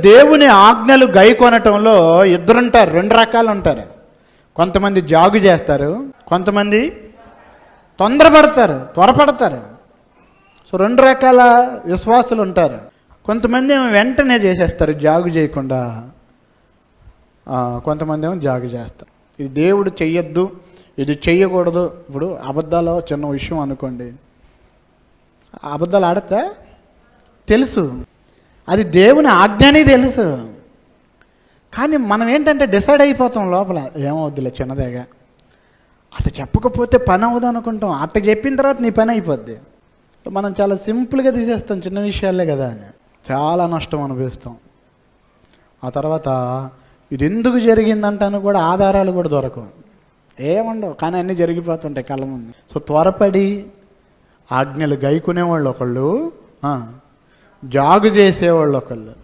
దేవుని ఆజ్ఞలు గై కొనటంలో ఇద్దరుంటారు రెండు రకాలు ఉంటారు కొంతమంది జాగు చేస్తారు కొంతమంది తొందరపడతారు త్వరపడతారు. సో రెండు రకాల విశ్వాసులు ఉంటారు కొంతమంది ఏమో వెంటనే చేసేస్తారు జాగు చేయకుండా. కొంతమంది ఏమో జాగు చేస్తారు. ఇది దేవుడు చెయ్యొద్దు ఇది చెయ్యకూడదు. ఇప్పుడు అబద్ధాలు చిన్న విషయం అనుకోండి. అబద్ధాలు ఆడతా తెలుసు. అది దేవుని ఆజ్ఞని తెలుసు. కానీ మనం ఏంటంటే డిసైడ్ అయిపోతాం లోపల ఏమవుద్దిలే చిన్నదేగా. అట్లా చెప్పకపోతే పని అవ్వదు అనుకుంటాం. అట్ట చెప్పిన తర్వాత నీ పని అయిపోద్ది. మనం చాలా సింపుల్గా తీసేస్తాం చిన్న విషయాలే కదా అని. చాలా నష్టం అనిపిస్తాం ఆ తర్వాత ఇది ఎందుకు జరిగిందంటాను కూడా ఆధారాలు కూడా దొరకవు. ఏముండవు కానీ అన్నీ జరిగిపోతుంటాయి కళ్ళ ముందు. సో త్వరపడి ఆజ్ఞలు గైకునేవాళ్ళు ఒకళ్ళు జాగు చేసేవాళ్ళు ఒకళ్ళు.